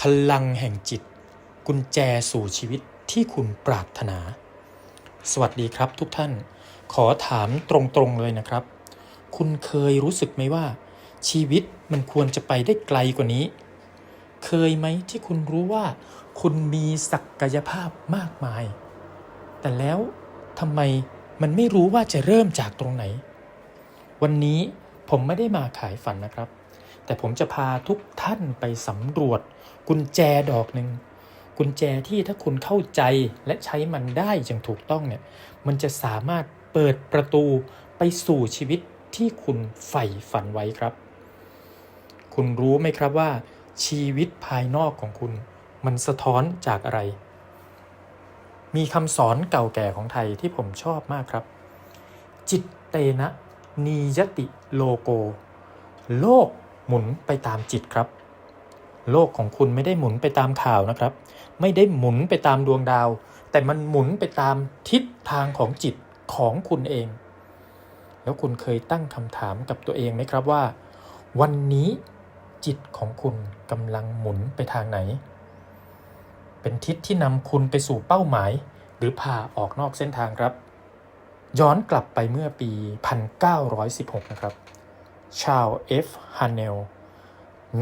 พลังแห่งจิต กุญแจสู่ชีวิตที่คุณปรารถนา สวัสดีครับทุกท่าน ขอถามตรงๆเลยนะครับ คุณเคยรู้สึกไหมว่า ชีวิตมันควรจะไปได้ไกลกว่านี้ เคยไหมที่คุณรู้ว่า คุณมีศักยภาพมากมาย แต่แล้วทำไมมันไม่รู้ว่าจะเริ่มจากตรงไหน วันนี้ผมไม่ได้มาขายฝันนะครับ แต่ผมจะพาทุกท่านไปสำรวจ กุญแจดอกหนึ่งกุญแจที่ถ้าคุณเข้าใจและใช้มันได้อย่างถูกต้องเนี่ยมันจะสามารถเปิดประตูไปสู่ชีวิตที่คุณใฝ่ฝันไว้ครับ คุณรู้ไหมครับว่า ชีวิตภายนอกของคุณ มันสะท้อนจากอะไร มีคำสอนเก่าแก่ของไทยที่ผมชอบมากครับ จิตเตนะ นียติโลโก โลกหมุนไปตามจิตครับ โลกของคุณไม่ได้หมุนไปตามข่าวนะครับ ไม่ได้หมุนไปตามดวงดาว แต่มันหมุนไปตามทิศทางของจิตของคุณเอง แล้วคุณเคยตั้งคำถามกับตัวเองไหมครับว่า วันนี้จิตของคุณกำลังหมุนไปทางไหน เป็นทิศที่นำคุณไปสู่เป้าหมาย หรือพาออกนอกเส้นทางครับ ย้อนกลับไปเมื่อปี 1916 นะครับ ชาว F. ฮานเนล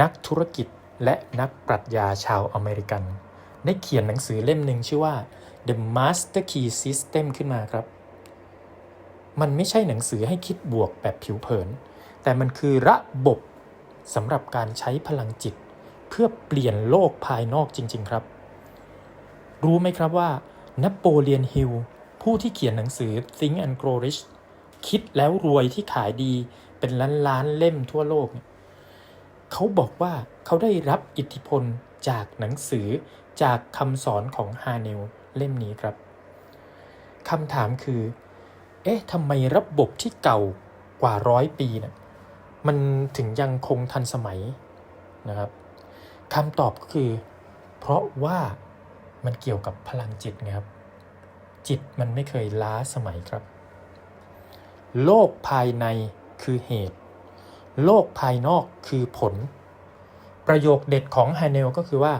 นักธุรกิจ และนักปรัชญาชาวอเมริกัน ได้เขียนหนังสือเล่มหนึ่งชื่อว่า The Master Key System ขึ้นมาครับ มันไม่ใช่หนังสือให้คิดบวกแบบผิวเผิน แต่มันคือระบบสำหรับการใช้พลังจิต เพื่อเปลี่ยนโลกภายนอกจริง ๆ ครับ รู้ไหมครับว่านโปเลียนฮิลผู้ที่เขียนหนังสือ Think and Grow Rich คิดแล้วรวยที่ขายดีเป็นล้านล้านๆเล่มทั่วโลกเนี่ย เขาบอกว่าเขาได้รับอิทธิพลจากหนังสือจากคำสอนของฮาเนลเล่มนี้ครับคำถามคือ เอ๊ะทำไมระบบที่เก่ากว่าร้อยปีเนี่ยมันถึงยังคงทันสมัยนะครับคำตอบก็คือ เพราะว่ามันเกี่ยวกับพลังจิตไงครับ จิตมันไม่เคยล้าสมัยครับ โลกภายในคือเหตุ โลกภายนอกคือผล ประโยคเด็ดของฮาเนลก็คือว่า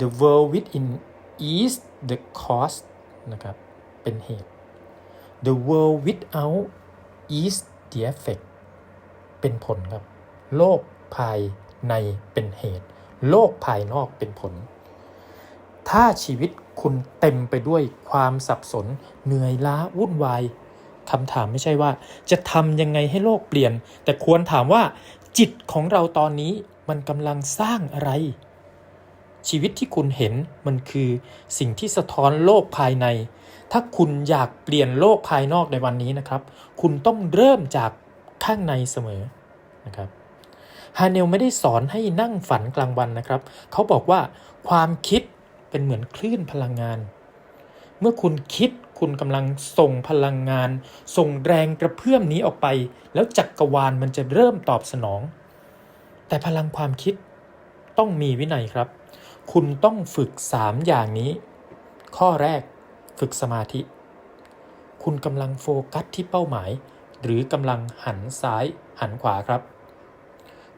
the world within is the cause นะครับ เป็นเหตุ the world without is the effect เป็นผลครับ โลกภายในเป็นเหตุ โลกภายนอกเป็นผล ถ้าชีวิตคุณเต็มไปด้วยความสับสน เหนื่อยล้าวุ่นวาย คำถามไม่ใช่ว่า จะทำยังไงให้โลกเปลี่ยน แต่ควรถามว่าจิตของเราตอนนี้มันกำลังสร้างอะไร ชีวิตที่คุณเห็นมันคือสิ่งที่สะท้อนโลกภายใน ถ้าคุณอยากเปลี่ยนโลกภายนอกในวันนี้นะครับ คุณต้องเริ่มจากข้างในเสมอนะครับฮาเนลไม่ได้สอนให้นั่งฝันกลางวันนะครับ เขาบอกว่าความคิดเป็นเหมือนคลื่นพลังงาน เมื่อคุณคิด คุณกำลังส่งพลังงาน ส่งแรงกระเพื่อมนี้ออกไป แล้วจักกรวาลมันจะเริ่มตอบสนอง แต่พลังความคิดต้องมีวินัยครับ คุณต้องฝึก3อย่างนี้ ข้อแรกฝึกสมาธิ คุณกำลังโฟกัสที่เป้าหมาย หรือกำลังหันซ้ายหันขวาครับ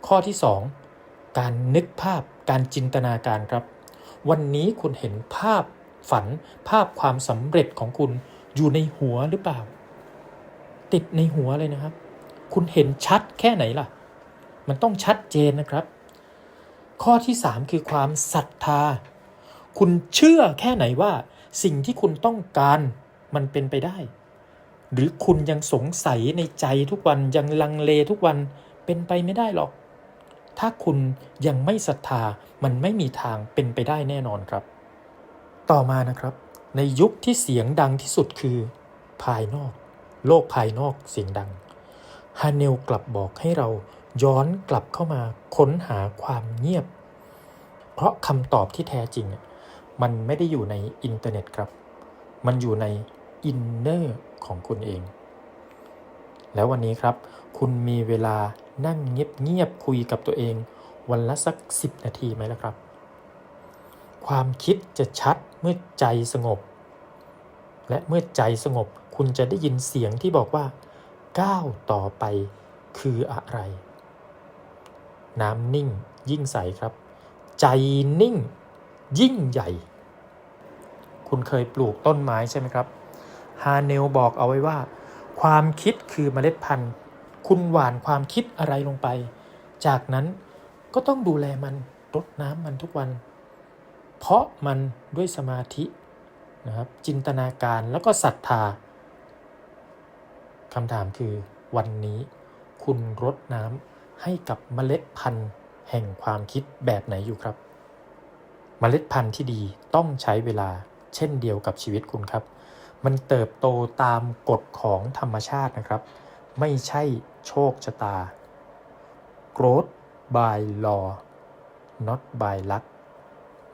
ข้อที่ 2 การนึกภาพการจินตนาการครับ วันนี้คุณเห็นภาพ ฝันภาพความสำเร็จของคุณอยู่ในหัวหรือเปล่า ติดในหัวเลยนะครับ คุณเห็นชัดแค่ไหนล่ะ มันต้องชัดเจนนะครับ ข้อที่ 3 คือความศรัทธา คุณเชื่อแค่ไหนว่า สิ่งที่คุณต้องการมันเป็นไปได้ หรือคุณยังสงสัยในใจทุกวันยังลังเลทุกวันเป็นไปไม่ได้หรอก ถ้าคุณยังไม่ศรัทธามันไม่มีทางเป็นไปได้แน่นอนครับ ต่อมานะครับ ในยุคที่เสียงดังที่สุดคือ ภายนอก โลกภายนอกเสียงดังฮาเนลกลับบอกให้เราย้อนกลับเข้ามาค้นหาความเงียบ เพราะคำตอบที่แท้จริงอะมันไม่ได้อยู่ในอินเทอร์เน็ตครับ มันอยู่ในอินเนอร์ของคุณเอง แล้ววันนี้ครับ คุณมีเวลานั่งเงียบๆคุยกับตัวเอง วันละสัก 10 นาทีไหมล่ะครับ ความคิดจะชัดเมื่อใจสงบ และเมื่อใจสงบคุณจะได้ยินเสียงที่บอกว่าก้าวต่อไปคืออะไร น้ำนิ่งยิ่งใสครับ ใจนิ่งยิ่งใหญ่ คุณเคยปลูกต้นไม้ใช่ไหมครับ ฮาเนลบอกเอาไว้ว่า ความคิดคือเมล็ดพันธุ์ คุณหว่านความคิดอะไรลงไป จากนั้นก็ต้องดูแลมันรดน้ำมันทุกวัน เพราะมันด้วยสมาธินะครับจินตนาการแล้วก็ศรัทธาคำถามคือวันนี้คุณรดน้ำให้กับเมล็ดพันธุ์แห่งความคิดแบบไหนอยู่ครับ เมล็ดพันธุ์ที่ดีต้องใช้เวลาเช่นเดียวกับชีวิตคุณครับ มันเติบโตตามกฎของธรรมชาตินะครับ ไม่ใช่โชคชะตา growth by law not by luck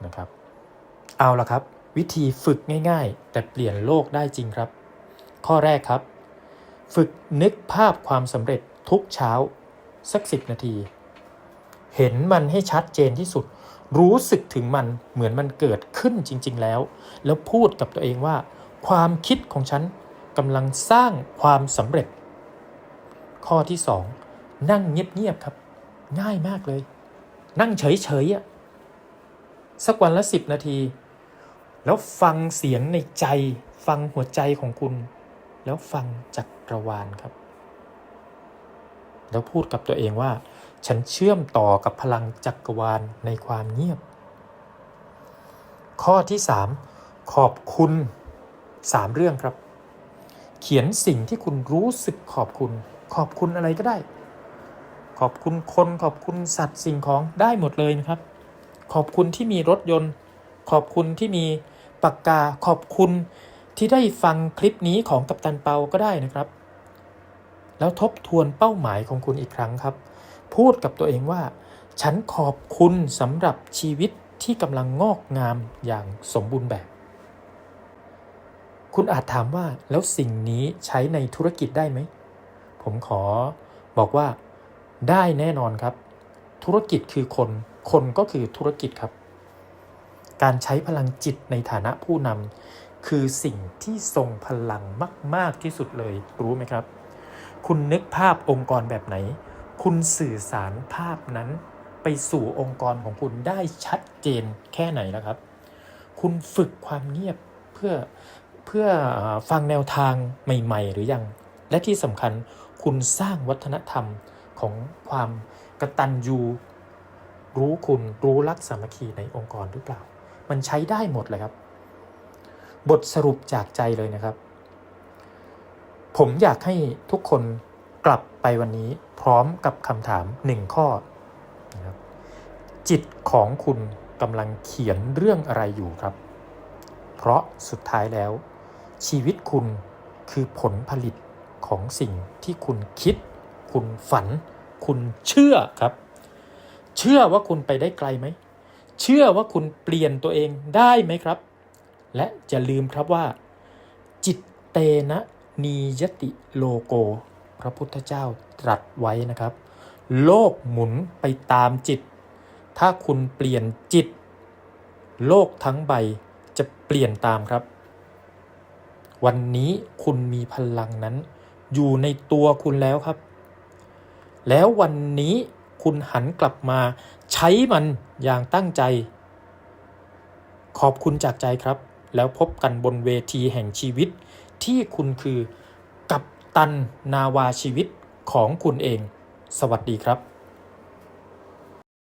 นะครับ เอาละครับ วิธีฝึกง่ายๆ แต่เปลี่ยนโลกได้จริงครับ ข้อแรกครับ ฝึกนึกภาพความสำเร็จทุกเช้าสักสิบนาที เห็นมันให้ชัดเจนที่สุด รู้สึกถึงมันเหมือนมันเกิดขึ้นจริง ๆ แล้ว แล้วพูดกับตัวเองว่า ความคิดของฉันกำลังสร้างความสำเร็จ ข้อที่สองนั่งเงียบ ๆ ครับ ง่ายมากเลย นั่งเฉยๆอะสักวันละสิบนาที แล้วฟังเสียงในใจ ฟังหัวใจของคุณ แล้วฟังจักรวาลครับ แล้วพูดกับตัวเองว่า ฉันเชื่อมต่อกับพลังจักรวาลในความเงียบ ข้อที่ 3 ขอบคุณ 3 เรื่องครับ เขียนสิ่งที่คุณรู้สึกขอบคุณ ขอบคุณอะไรก็ได้ ขอบคุณคนขอบคุณสัตว์สิ่งของได้หมดเลยนะครับ ขอบคุณที่มีรถยนต์ขอบคุณที่มี ปากกาขอบคุณที่ได้ฟังคลิปนี้ของกัปตันเปาก็ได้นะครับ แล้วทบทวนเป้าหมายของคุณอีกครั้งครับ พูดกับตัวเองว่า ฉันขอบคุณสำหรับชีวิตที่กำลังงอกงามอย่างสมบูรณ์แบบ คุณอาจถามว่าแล้วสิ่งนี้ใช้ในธุรกิจได้ไหม ผมขอบอกว่าได้แน่นอนครับ ธุรกิจคือคน คนก็คือธุรกิจครับ การใช้พลังจิตในฐานะผู้นำคือสิ่งที่ทรงพลังมาก ๆ ที่สุดเลยรู้ไหมครับ คุณนึกภาพองค์กรแบบไหน คุณสื่อสารภาพนั้น ไปสู่องค์กรของคุณได้ชัดเจนแค่ไหนนะครับ คุณฝึกความเงียบเพื่อเพื่อฟังแนวทางใหม่ ๆ หรือยัง และที่สำคัญคุณสร้างวัฒนธรรมของความกระตัญญูรู้คุณรู้รักสามัคคีในองค์กรหรือเปล่า มันใช้ได้หมดเลยครับ บทสรุปจากใจเลยนะครับ ผมอยากให้ทุกคนกลับไปวันนี้พร้อมกับคำถามหนึ่งข้อนะครับจิตของคุณกำลังเขียนเรื่องอะไรอยู่ครับ เพราะสุดท้ายแล้ว ชีวิตคุณคือผลผลิตของสิ่งที่คุณคิด คุณฝัน คุณเชื่อครับ เชื่อว่าคุณไปได้ไกลไหม เชื่อว่าคุณเปลี่ยนตัวเองได้ไหมครับ และจะลืมครับว่า จิตเตนะนียติโลโก พระพุทธเจ้าตรัสไว้นะครับ โลกหมุนไปตามจิต ถ้าคุณเปลี่ยนจิต โลกทั้งใบจะเปลี่ยนตามครับ วันนี้คุณมีพลังนั้น อยู่ในตัวคุณแล้วครับ แล้ววันนี้ คุณหันกลับมา ใช้มันอย่างตั้งใจ ขอบคุณจากใจครับ แล้วพบกันบนเวทีแห่งชีวิต ที่คุณคือกัปตันนาวาชีวิตของคุณเอง สวัสดีครับ